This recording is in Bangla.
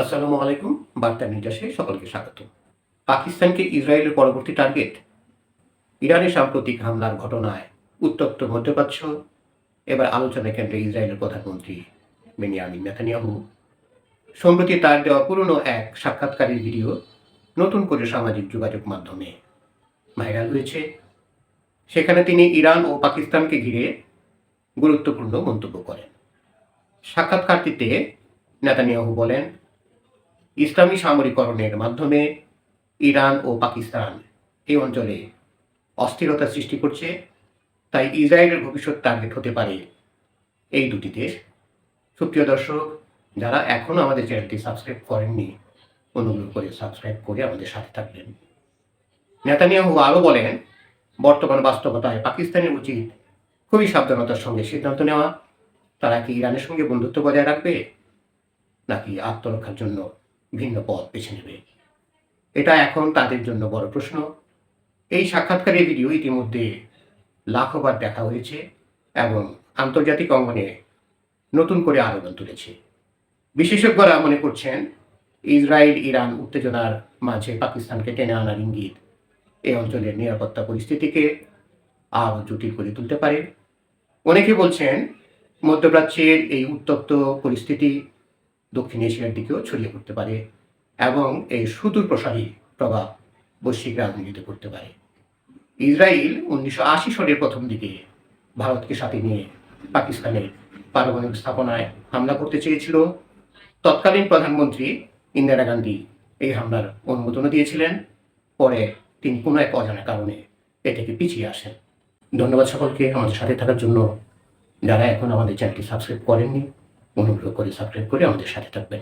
আসসালামু আলাইকুম, বার্তা নির্যাসে সকলকে স্বাগত। পাকিস্তানকে ইসরায়েলের পরবর্তী টার্গেট, ইরানের সাম্প্রতিক হামলার ঘটনায় উত্তপ্ত মধ্যপ্রাচ্য। এবার আলোচনা কেন্দ্রে ইসরায়েলের প্রধানমন্ত্রী বেনিয়ামিন নেতানিয়াহু। সম্প্রতি তার দেওয়া পুরনো এক সাক্ষাৎকারের ভিডিও নতুন করে সামাজিক যোগাযোগ মাধ্যমে ভাইরাল হয়েছে। সেখানে তিনি ইরান ও পাকিস্তানকে ঘিরে গুরুত্বপূর্ণ মন্তব্য করেন। সাক্ষাৎকারটিতে নেতানিয়াহু বলেন ইসলামী সামরিকরণের মাধ্যমে ইরান ও পাকিস্তান এই অঞ্চলে অস্থিরতা সৃষ্টি করছে। তাই ইসরায়েলের ভবিষ্যৎ টার্গেট হতে পারে এই দুটি দেশ। সুপ্রিয় দর্শক, যারা এখনও আমাদের চ্যানেলটি সাবস্ক্রাইব করেননি, অনুগ্রহ করে সাবস্ক্রাইব করে আমাদের সাথে থাকবেন। নেতানিয়াহু আরও বলেন, বর্তমান বাস্তবতায় পাকিস্তানের উচিত খুবই সাবধানতার সঙ্গে সিদ্ধান্ত নেওয়া। তারা কি ইরানের সঙ্গে বন্ধুত্ব বজায় রাখবে, নাকি আত্মরক্ষার জন্য ভিন্ন পথ বেছে নেবে। এটা এখন তাদের জন্য বড় প্রশ্ন। এই সাক্ষাৎকারের ভিডিও ইতিমধ্যে লাখবার দেখা হয়েছে এবং আন্তর্জাতিক অঙ্গনে নতুন করে আবেদন তুলেছে। বিশেষজ্ঞরা মনে করছেন, ইসরায়েল, ইরান উত্তেজনার মাঝে পাকিস্তানকে টেনে আনার ইঙ্গিত এই অঞ্চলের নিরাপত্তা পরিস্থিতিকে আরও জটিল করে তুলতে পারে। অনেকে বলছেন, মধ্যপ্রাচ্যের এই উত্তপ্ত পরিস্থিতি দক্ষিণ এশিয়ার দিকেও ছড়িয়ে পড়তে পারে এবং এই সুদূর প্রসারী প্রভাব বৈশ্বিক রাজনীতিতে পড়তে পারে। ইসরায়েল উনিশশো আশি সনের প্রথম দিকে ভারতকে সাথে নিয়ে পাকিস্তানের পারমাণবিক স্থাপনায় হামলা করতে চেয়েছিল। তৎকালীন প্রধানমন্ত্রী ইন্দিরা গান্ধী এই হামলার অনুমোদনও দিয়েছিলেন। পরে তিনি কোনো এক অজানা কারণে এ থেকে পিছিয়ে আসেন। ধন্যবাদ সকলকে আমাদের সাথে থাকার জন্য। যারা এখন আমাদের চ্যানেলটি সাবস্ক্রাইব করেননি অনুগ্রহ করে সাবস্ক্রাইব করে আমাদের সাথে থাকবেন।